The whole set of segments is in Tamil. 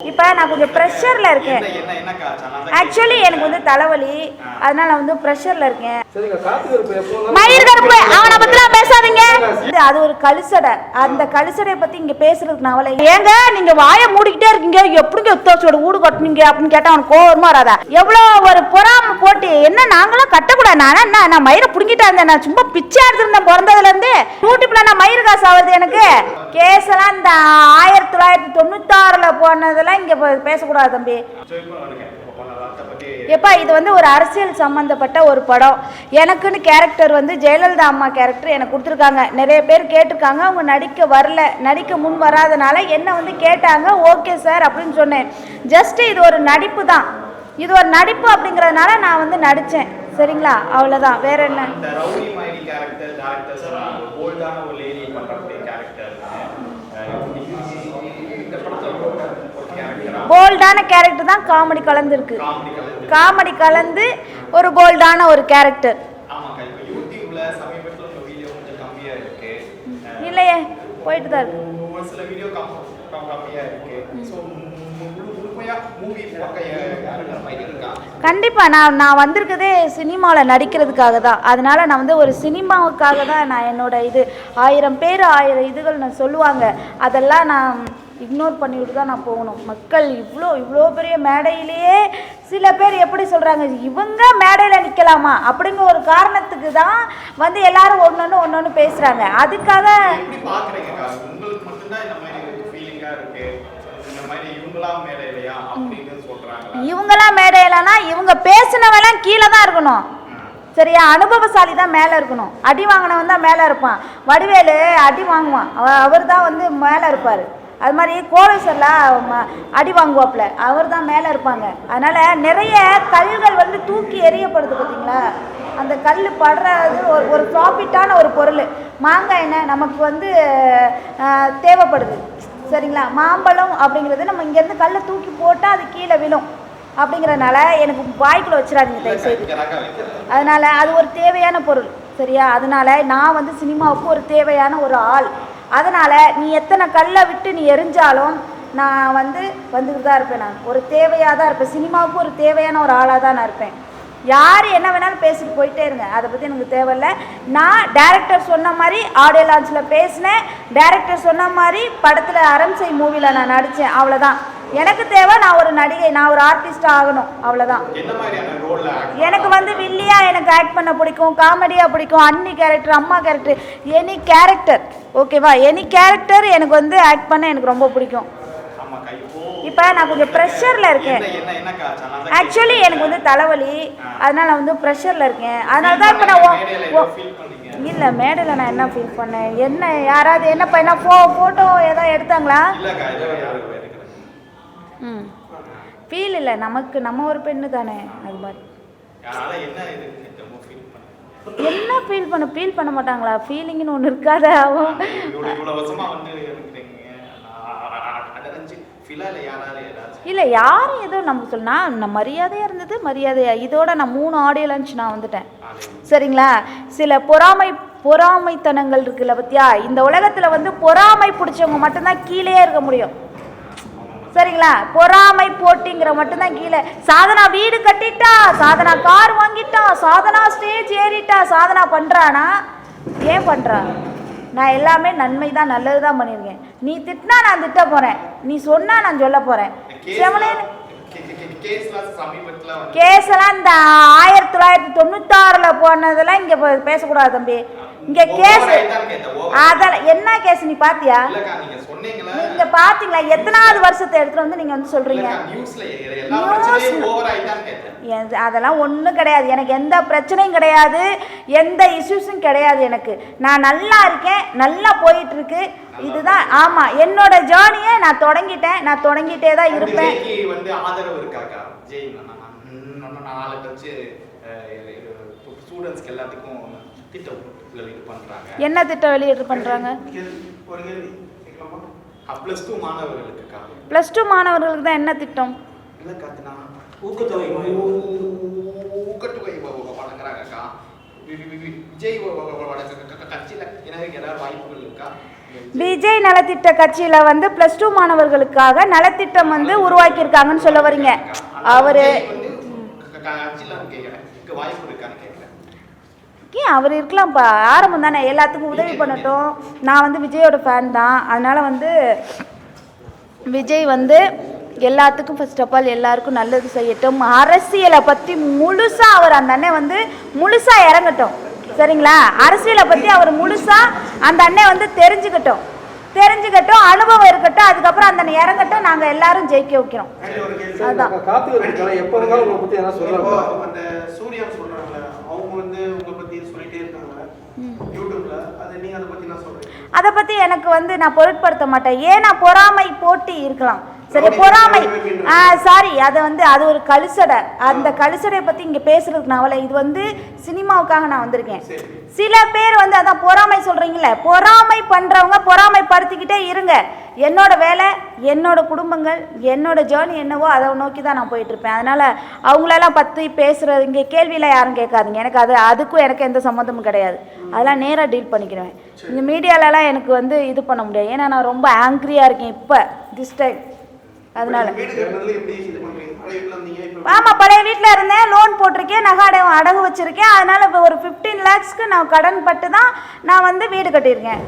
இப்போ நான் கொஞ்சம் ப்ரெஷரில் இருக்கேன். ஆக்சுவலி எனக்கு வந்து தலைவலி. அதனால நான் வந்து ப்ரெஷரில் இருக்கேன். சரிங்க காத்து கருப்பு எப்போ மயிர் கருப்பு அவனை பத்திலாம் பேசாதீங்க. அது ஒரு கழுசடை. அந்த கழுசடையை பத்தி இங்க பேசுறதுக்கு நான் அவளை ஏங்க நீங்க வாயை மூடிக்கிட்டே இருக்கீங்க. எப்படிங்க ஒத்தோச்சோட ஊடு கட்டுனீங்க அப்படின்னு கேட்டா அவனுக்கு கோவமா வராதா? எவ்வளவு ஒரு பொறாம போட்டு என்ன நாங்களாம் கட்டக்கூடாது. நான் என்ன நான் மயிரை புடுங்கிட்டா இருந்தேன் நான் சும்மா பிச்சை எடுத்திருந்தேன் பிறந்ததுல இருந்து யூடியூப்ல நான் மயிர் காசு ஆகுது எனக்கு. கேஸ் எல்லாம் இந்த ஆயிரத்தி தொள்ளாயிரத்தி தொண்ணூத்தாறுல போனதெல்லாம் இங்கே பேசக்கூடாது தம்பி. எப்பா இது வந்து ஒரு அரசியல் சம்மந்தப்பட்ட ஒரு படம். எனக்குன்னு கேரக்டர் வந்து ஜெயலலிதா அம்மா கேரக்டர் எனக்கு கொடுத்துருக்காங்க. நிறைய பேர் கேட்டிருக்காங்க. அவங்க நடிக்க வரல நடிக்க முன் வராதனால என்ன வந்து கேட்டாங்க ஓகே சார் அப்படின்னு சொன்னேன். ஜஸ்ட் இது ஒரு நடிப்பு தான். இது ஒரு நடிப்பு அப்படிங்கிறதுனால நான் வந்து நடித்தேன் சரிங்களா? அவ்வளோதான் வேற என்ன? இந்த போல்டான கேரக்டர் தான் காமெடி கலந்துருக்கு. காமெடி கலந்து ஒரு போல்டான ஒரு கேரக்டர் இல்லையே போயிட்டு தான் இருக்கா. கண்டிப்பா நான் நான் வந்திருக்கதே சினிமாவில் நடிக்கிறதுக்காக தான். அதனால நான் வந்து ஒரு சினிமாவுக்காக தான் நான் என்னோட இது ஆயிரம் பேர் ஆயிரம் இதுகள் நான் சொல்லுவாங்க. அதெல்லாம் நான் இக்னோர் பண்ணிவிட்டு தான் நான் போகணும். மக்கள் இவ்வளோ இவ்வளோ பெரிய மேடையிலேயே சில பேர் எப்படி சொல்கிறாங்க இவங்க மேடையில் நிற்கலாமா அப்படிங்கிற ஒரு காரணத்துக்கு தான் வந்து எல்லாரும் ஒன்று ஒன்று பேசுகிறாங்க அதுக்காக எப்படி பாக்குறீங்கக்கா உங்களுக்கு மட்டும்தான் இந்த மாதிரி ஃபீலிங்கா இருக்கு. இந்த மாதிரி இவங்களா மேல இல்லையா அப்படின்னு சொல்றாங்களா? இவங்கெல்லாம் மேடையிலனா இவங்க பேசினவெல்லாம் கீழே தான் இருக்கணும். சரியா? அனுபவசாலி தான் மேலே இருக்கணும். அடி வாங்கினவன் தான் மேலே இருப்பான். வடிவேலு அடி வாங்குவான். அவர் தான் வந்து மேலே இருப்பார். அது மாதிரி கோவேஸ்வரில் அடி வாங்குவாப்புல. அவர் தான் மேலே இருப்பாங்க. அதனால் நிறைய கல்கள் வந்து தூக்கி எறியப்படுது பார்த்தீங்களா? அந்த கல் படுறது ஒரு ஒரு ப்ராஃபிட்டான ஒரு பொருள். மாங்காய் என்ன நமக்கு வந்து தேவைப்படுது. சரிங்களா? மாம்பழம் அப்படிங்கிறது நம்ம இங்கேருந்து கல்லை தூக்கி போட்டால் அது கீழே விழும். அப்படிங்கிறதுனால எனக்கு வாய்க்குள்ள வச்சிடாதீங்க தயவுசெய்து. அதனால் அது ஒரு தேவையான பொருள். சரியா? அதனால நான் வந்து சினிமாவுக்கு ஒரு தேவையான ஒரு ஆள். அதனால் நீ எத்தனை கல்லை விட்டு நீ எரிஞ்சாலும் நான் வந்து வந்துட்டு தான் இருப்பேன் நான். ஒரு தேவையாக தான் இருப்பேன். சினிமாவுக்கு ஒரு தேவையான ஒரு ஆளாக தான் நான் இருப்பேன். யார் என்ன வேணாலும் பேசிட்டு போயிட்டே இருங்க. அதை பற்றி எனக்கு தேவையில்ல. நான் டேரக்டர் சொன்ன மாதிரி ஆடியோ லான்ச்சில் பேசினேன். டேரக்டர் சொன்ன மாதிரி படத்தில் அரம்சை மூவியில் நான் நடித்தேன் அவ்வளோதான் எனக்கு தேவை நான் ஒரு நடிகை நான் ஒரு ஆர்டிஸ்ட் ஆகணும். அவ்வளோதான் என்ன எனக்கு வந்து வில்லியா எனக்கு ஆக்ட் பண்ண பிடிக்கும் காமெடியா பிடிக்கும் அண்ணி கேரக்டர் அம்மா கேரக்டர் எனி கேரக்டர் ஓகேவா எனி கேரக்டர் எனக்கு வந்து ஆக்ட் பண்ண எனக்கு ரொம்ப பிடிக்கும். இப்போ இப்போ நான் கொஞ்சம் ப்ரெஷரில் இருக்கேன். என்ன என்ன ஆக்சுவலி எனக்கு வந்து தலைவலி அதனால நான் வந்து ப்ரெஷரில் இருக்கேன். அதனால தான் இப்போ நான் இல்லை மேடையில் நான் என்ன ஃபீல் பண்ணேன்? என்ன யாராவது என்னப்பா என்ன ஃபோ ஃபோட்டோ ஏதாவது எடுத்தாங்களா? ம். ஃபீல் இல்லை நமக்கு நம்ம ஒரு பெண்ணு தானே அது மாதிரி. என்ன ஃபீல் பண்ண ஃபீல் பண்ண மாட்டாங்களா? ஃபீலிங்னு ஒன்று இருக்காதா அவன். இல்லை யாரும் ஏதோ நம்ம சொல் நான் மரியாதையாக இருந்தது மரியாதையா இதோட நான் மூணு ஆடியோ லஞ்ச் நான் வந்துட்டேன். சரிங்களா? சில பொறாமை பொறாமைத்தனங்கள் இருக்குல்ல பத்தியா? இந்த உலகத்தில் வந்து பொறாமை பிடிச்சவங்க மட்டும்தான் கீழே இருக்க முடியும். சரிங்களா? பொறாமை போட்டிங்கிற மட்டும்தான் கீழே. சாதனா வீடு கட்டிட்டா சாதனா கார் வாங்கிட்டா சாதனா ஸ்டேஜ் ஏறிட்டா சாதனா பண்றானா? ஏன் பண்றா? நான் எல்லாமே நன்மை தான் நல்லது தான் பண்ணியிருக்கேன். நீ திட்டினா நான் திட்ட போறேன். நீ சொன்னா நான் சொல்ல போறேன். செவனேன்னு கேஸ் எல்லாம் இந்த ஆயிரத்தி தொள்ளாயிரத்தி தொண்ணூத்தாறுல போனதெல்லாம் இங்க பேசக்கூடாது தம்பி. இங்க கேஸ். அதெல்லாம் என்ன கேஸ் நீ பாத்தியா? நீங்க பாத்தீங்களா? எத்தனாவது வருஷத்தை எடுத்துட்டு வந்து நீங்க வந்து சொல்றீங்க? அதெல்லாம் ஒன்றும் கிடையாது. எனக்கு எந்த பிரச்சனையும் கிடையாது. எந்த இஷ்யூஸும் கிடையாது எனக்கு. நான் நல்லா இருக்கேன். நல்லா போயிட்டு இருக்கு இதுதான் ஆமா. என்னோட ஜேர்னியை நான் தொடங்கிட்டேன். நான் தொடங்கிட்டே தான் இருப்பேன். ஸ்டூடெண்ட்ஸ்க்கு எல்லாத்துக்கும் திட்டம் என்ன திட்டம் ஒரு கேள்வி ப்ளஸ் டூ மாணவர்களுக்குக்கா ப்ளஸ் டூ மாணவர்களுக்கு தான் என்ன திட்டம்? இல்ல காத்துனா ஊக்கத்தொகை ஊக்கத்தொகை வழங்குறாங்கக்கா விஜய் கட்சியில எனக்கு ஏதாவது வாய்ப்புகள் இருக்கா? விஜய் நலத்திட்ட கட்சியில வந்து பிளஸ் டூ மாணவர்களுக்காக நலத்திட்டம் வந்து உருவாக்கியிருக்காங்கன்னு சொல்ல வரீங்க. அவரு ஏன் அவர் இருக்கலாம்ப்பா ஆரம்பம் தானே எல்லாத்துக்கும் உதவி பண்ணட்டும். நான் வந்து விஜயோட ஃபேன் தான். அதனால் வந்து விஜய் வந்து எல்லாத்துக்கும் ஃபர்ஸ்ட் ஆஃப் ஆல் எல்லாருக்கும் நல்லது செய்யட்டும். அரசியலை பற்றி முழுசாக அவர் அந்த அண்ணன் வந்து முழுசாக இறங்கட்டும். சரிங்களா? அரசியலை பற்றி அவர் முழுசாக அந்த அண்ணன் வந்து தெரிஞ்சுக்கட்டும். தெரிஞ்சுக்கட்டும் அனுபவம் இருக்கட்டும் அதுக்கப்புறம் அந்த அண்ணன் இறங்கட்டும் நாங்கள் எல்லாரும் ஜெயிக்க வைக்கிறோம். அதான். கார்த்திக் இருக்காங்க எப்போ இருந்தாலும் உங்களை பத்தி என்ன இப்போ சொல்லலாம் அந்த சூர்யா சொல்றாங்கல்ல அவங்க வந்து உங்களை பத்தி சொல்லிட்டே இருக்காங்க யூடியூப்ல அது நீங்க அதை பத்தி என்ன சொல்றீங்க அதை பற்றி எனக்கு வந்து நான் பொருட்படுத்த மாட்டேன். ஏன்னா பொறாமை போட்டி இருக்கலாம்? சரி பொறாமை. ஆ சாரி அது வந்து அது ஒரு கழுசடை அந்த கழுசடையை பற்றி இங்கே பேசுறதுக்கு நான் வரல இது வந்து சினிமாவுக்காக நான் வந்திருக்கேன். சில பேர் வந்து அதான் பொறாமை சொல்கிறீங்களே பொறாமை பண்ணுறவங்க பொறாமைப்படுத்திக்கிட்டே இருங்க. என்னோட வேலை என்னோட குடும்பங்கள் என்னோட ஜேர்னி என்னவோ அதை நோக்கி தான் நான் போயிட்டு இருப்பேன் அதனால் அவங்களெல்லாம் பற்றி பேசுகிறது இங்கே கேள்வியில் யாரும் கேட்காதீங்க. எனக்கு அது அதுக்கும் எனக்கு எந்த சம்மந்தமும் கிடையாது. அதெல்லாம் நேராக டீல் பண்ணிக்கிறேன் இந்த மீடியாலலாம் எனக்கு வந்து இது பண்ண முடியாது. ஏன்னா நான் ரொம்ப ஆங்க்ரியாக இருக்கேன் இப்போ திஸ் டைம் அதனால. ஆமாம் பழைய வீட்டில் இருந்தேன். லோன் போட்டிருக்கேன். நகை அடகு அடகு வச்சுருக்கேன். அதனால் இப்போ ஒரு ஃபிஃப்டீன் லேக்ஸ்க்கு நான் கடன் பட்டு தான் நான் வந்து வீடு கட்டியிருக்கேன்.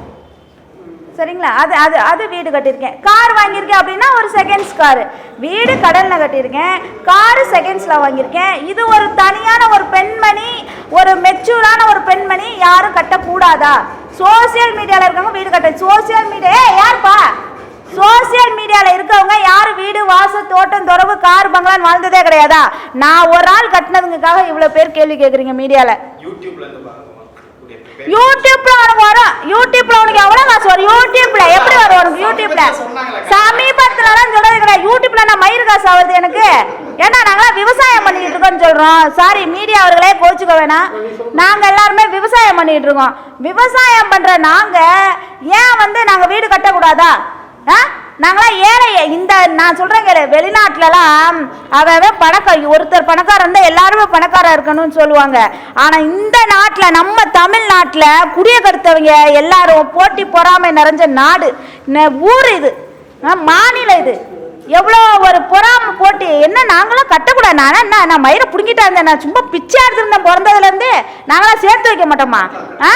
சரிங்களா? அது அது அது வீடு கட்டியிருக்கேன். கார் வாங்கியிருக்கேன் அப்படின்னா ஒரு செகண்ட்ஸ் காரு வீடு கடனில் கட்டியிருக்கேன். காரு செகண்ட்ஸில் வாங்கியிருக்கேன். இது ஒரு தனியான ஒரு பெண்மணி ஒரு மெச்சூரான ஒரு பெண்மணி யாரும் கட்டக்கூடாதா? சோசியல் மீடியாவில் இருக்கவங்க வீடு கட்ட சோசியல் மீடியா யாருப்பா? சோசியல் மீடியாவில் இருக்கவங்க யாரும் வீடு வாசல் தோட்டம் துறவு கார் பங்களான்னு வாழ்ந்ததே கிடையாதா? நான் ஒரு ஆள் கட்டினதுக்காக இவ்வளோ பேர் கேள்வி கேட்குறீங்க மீடியாவில் யூடியூப்ல உனக்கு வரும். யூடியூப்ல உனக்கு எவ்வளவு காசு வரும்? யூடியூப்ல எப்படி வரும் உனக்கு யூடியூப்ல சமீபத்துலலாம் சொல்றது கிடையாது. யூடியூப்ல நான் மயிர் காசு ஆகுது எனக்கு? ஏன்னா நாங்களாம் விவசாயம் பண்ணிட்டு இருக்கோம்னு சொல்றோம். சாரி மீடியா அவர்களே கோச்சுக்க வேணாம். நாங்க எல்லாருமே விவசாயம் பண்ணிட்டு இருக்கோம். விவசாயம் பண்ற நாங்க ஏன் வந்து நாங்க வீடு கட்டக்கூடாதா? நாங்களாம் ஏழை இந்த நான் சொல்கிறேன் கேளு வெளிநாட்டிலலாம் அவன் பணக்கார ஒருத்தர் பணக்காரர் இருந்தால் எல்லாருமே பணக்காரா இருக்கணும்னு சொல்லுவாங்க. ஆனால் இந்த நாட்டில் நம்ம தமிழ்நாட்டில் குடிய கருத்தவங்க எல்லாரும் போட்டி பொறாமை நிறைஞ்ச நாடு. ஊர் இது. ஆ, மாநிலம் இது. எவ்வளோ ஒரு பொறாமை போட்டி என்ன நாங்களும் கட்டக்கூடாது. நான் என்ன நான் மயிரை பிடுங்கிட்டா இருந்தேன். நான் சும்மா பிச்சை எடுத்திருந்தேன் பிறந்ததுலேருந்து. நாங்களாம் சேர்த்து வைக்க மாட்டோமா? ஆ?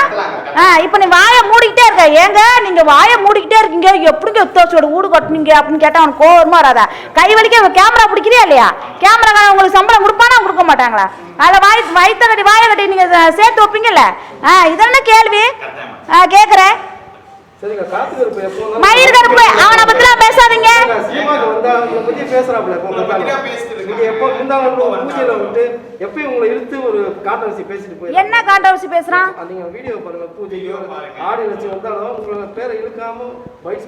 ஆ இப்போ நீ வாயை மூடிக்கிட்டே இருக்க. ஏங்க நீங்கள் வாயை மூடிக்கிட்டே இருக்கீங்க. எப்படிங்க உத்தோசோட வீடு கட்டுனீங்க? அப்படின்னு கேட்டால் அவனுக்கு கோவமாக வராதா? கை வலிக்க கேமரா பிடிக்கிறியா இல்லையா? கேமரா உங்களுக்கு சம்பளம் கொடுப்பானா? கொடுக்க மாட்டாங்களா? அதில் வாய் வயிற்ற கட்டி வாயை கட்டி நீங்கள் சேர்த்து வைப்பீங்கல்ல? ஆ இதென்ன கேள்வி? ஆ கேட்குறேன். மயிர் கருப்பு அவனை பேசாதீங்க. பத்தி பத்தி பேசிட்டு போய் என்ன கான்ட்ரவர்சி பேசுறான்? நீங்க வீடியோ பாருங்க பூஜை Video பாருங்க. ஆடியோ வச்சு வந்தாலும் உங்களை பேரை இழுக்காம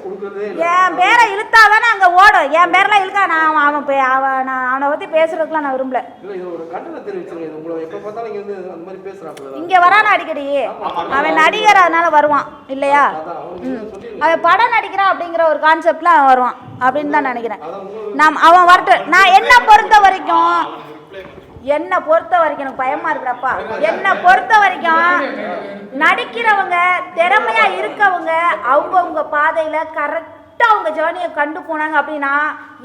கொடுக்கறதே இல்லை. என் பேரை இழுத்தாதானே அங்கே ஓடும். என் பேரெல்லாம் இழுக்கா நான் அவன் அவன் நான் அவனை பற்றி பேசுறதுக்குலாம் நான் விரும்பல. இல்ல இது ஒரு கண்டன தெரிவிச்சிருங்க இது உங்களை எப்போ பார்த்தாலும் இங்க வந்து அந்த மாதிரி பேசுறாப்ல இங்கே வரான அடிக்கடி. அவன் நடிகர் அதனால வருவான். இல்லையா? அவன் படம் நடிக்கிறான் அப்படிங்கிற ஒரு கான்செப்ட்ல அவன் வருவான் அப்படின்னு தான் நினைக்கிறேன். அதான் நாம் அவன் வரட்டு நான் என்ன பொறுத்த வரைக்கும் என்னை பொறுத்த வரைக்கும் எனக்கு பயமா இருக்கிறப்பா. என்னை பொறுத்த வரைக்கும் நடிக்கிறவங்க திறமையா இருக்கவங்க அவங்கவுங்க பாதையில கரெக்டாக அவங்க ஜேர்னியை கண்டு போனாங்க அப்படின்னா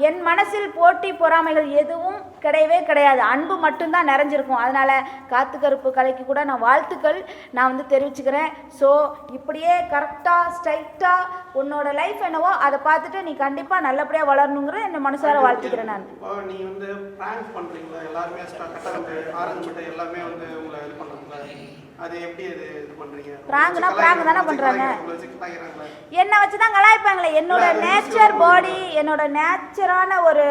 என் மனசில் போட்டி பொறாமைகள் எதுவும் கிடையவே கிடையாது. அன்பு மட்டும்தான் நிறைஞ்சிருக்கும். அதனால் காத்து கருப்பு கலைக்கு கூட நான் வாழ்த்துக்கள். நான் வந்து தெரிவிச்சுக்கிறேன். ஸோ இப்படியே கரெக்டாக ஸ்ட்ரைட்டாக உன்னோட லைஃப் என்னவோ அதை பார்த்துட்டு நீ கண்டிப்பாக நல்லபடியாக வளரணுங்கிறத என்ன மனசார வாழ்த்துக்கிறேன் நான். நீங்க வந்து பிராங்க் பண்றீங்களா? எல்லாருமே மிட்டாய் எல்லாமே வந்து உங்களை இது பண்றாங்களா அது எப்படி அது இது பண்றீங்க? Prank-னா prank தானே கலாய்க்கிறாங்களா? என்னை வச்சு தான் கலாய்ப்பாங்களே. என்னோட நேச்சர் பாடி என்னோட நேச்சரான ஒரு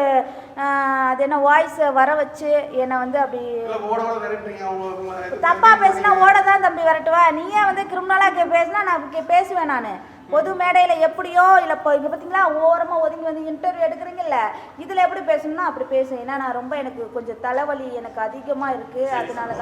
அது என்ன வாய்ஸை வர வச்சு என்னை வந்து அப்படி இல்ல ஓட ஓட விரட்டுறீங்க. அவங்க உங்களை இது தப்பா பண்ணி பேசினா ஓட தான் தம்பி விரட்டுவா. நீயே வந்து கிரிமினலாக பேசினா நான் பேசுவேன் நான். பொது மேடையில் எப்படியோ இல்லை இப்போ இங்கே பார்த்தீங்களா ஓரமாக ஒதுங்கி வந்து இன்டர்வியூ எடுக்கிறீங்கல்ல இதில் எப்படி பேசணும்னா அப்படி பேசுவேன் ஏன்னா நான் ரொம்ப எனக்கு கொஞ்சம் தலைவலி எனக்கு அதிகமாக இருக்குது அதனால தான்